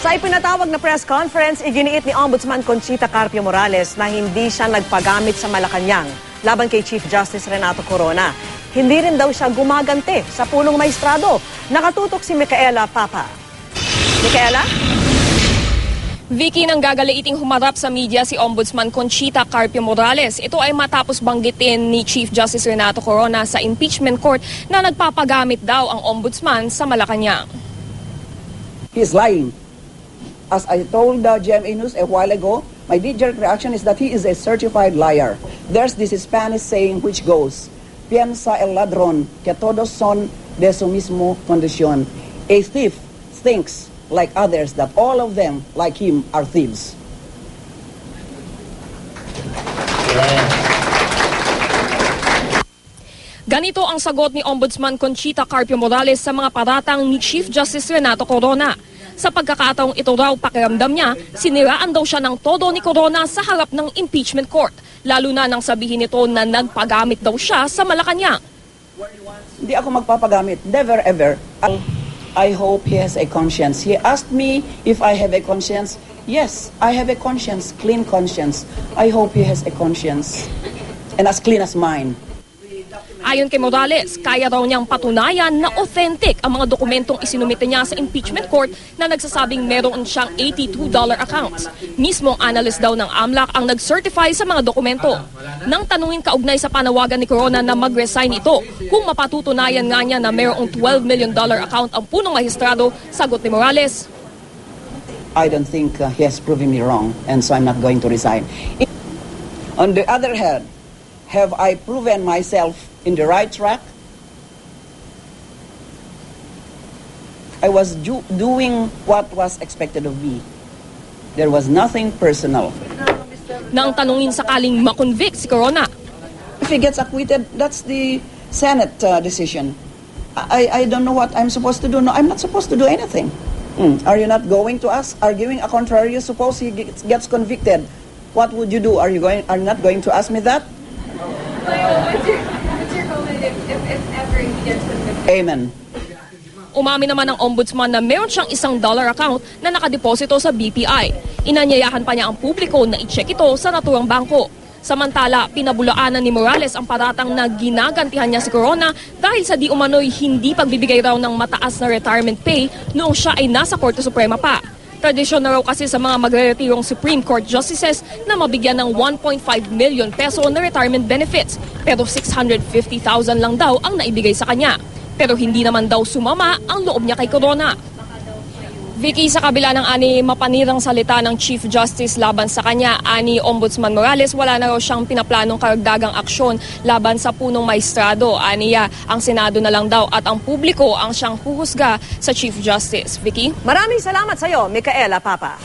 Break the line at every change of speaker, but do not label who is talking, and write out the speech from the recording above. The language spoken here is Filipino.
Sa ipinatawag na press conference, iginiit ni Ombudsman Conchita Carpio Morales na hindi siya nagpagamit sa Malacanang laban kay Chief Justice Renato Corona. Hindi rin daw siya gumagante sa punong maestrado. Nakatutok si Micaela Papa. Micaela?
Vicky nang gagaliiting humarap sa media si Ombudsman Conchita Carpio Morales. Ito ay matapos banggitin ni Chief Justice Renato Corona sa impeachment court na nagpapagamit daw ang ombudsman sa Malacanang.
He's lying. As I told uh, GMA News a while ago, my knee-jerk reaction is that he is a certified liar. There's this Spanish saying which goes, Piensa el ladrón que todos son de su mismo condición. A thief thinks, like others, that all of them, like him, are thieves.
Ganito ang sagot ni Ombudsman Conchita Carpio Morales sa mga paratang ni Chief Justice Renato Corona. Sa pagkakataong ito raw pakiramdam niya, siniraan daw siya ng todo ni Corona sa harap ng impeachment court. Lalo na nang sabihin nito na nagpagamit daw siya sa Malacanang.
Hindi ako magpapagamit. Never ever. I, hope he has a conscience. He asked me if I have a conscience. Yes, I have a conscience, clean conscience. I hope he has a conscience. And as clean as mine.
Ayon kay Morales, kaya raw niyang patunayan na authentic ang mga dokumentong isinumite niya sa impeachment court na nagsasabing meron siyang $82 accounts. Mismong analyst daw ng AMLAC ang nag-certify sa mga dokumento. Nang tanungin kaugnay sa panawagan ni Corona na mag-resign ito, kung mapatutunayan nga niya na mayroong $12 million account ang punong magistrado, sagot ni Morales,
I don't think uh, he has proven me wrong, and so I'm not going to resign. On the other hand, have I proven myself in the right track? I was do- doing what was expected of me. There was nothing personal.
nang tanungin sakaling makonvict si Corona.
If he gets acquitted, that's the Senate uh, decision. I, I don't know what I'm supposed to do. No, I'm not supposed to do anything. Hmm. Are you not going to us arguing a contrary? Suppose he gets, gets convicted. What would you do? Are you going? Are you not going to ask me that? Amen.
Umami naman ng ombudsman na meron siyang isang dollar account na nakadeposito sa BPI. Inanyayahan pa niya ang publiko na i-check ito sa naturang bangko. Samantala, pinabulaanan ni Morales ang paratang na ginagantihan niya si Corona dahil sa di umano'y hindi pagbibigay raw ng mataas na retirement pay noong siya ay nasa Korte Suprema pa. Tradisyon na raw kasi sa mga magreretirong Supreme Court justices na mabigyan ng 1.5 million peso na retirement benefits pero 650,000 lang daw ang naibigay sa kanya. Pero hindi naman daw sumama ang loob niya kay Corona. Vicky, sa kabila ng ani mapanirang salita ng Chief Justice laban sa kanya, ani Ombudsman Morales, wala na raw siyang pinaplanong karagdagang aksyon laban sa punong maestrado. Aniya, ang Senado na lang daw at ang publiko ang siyang huhusga sa Chief Justice. Vicky?
Maraming salamat sa iyo, Micaela Papa.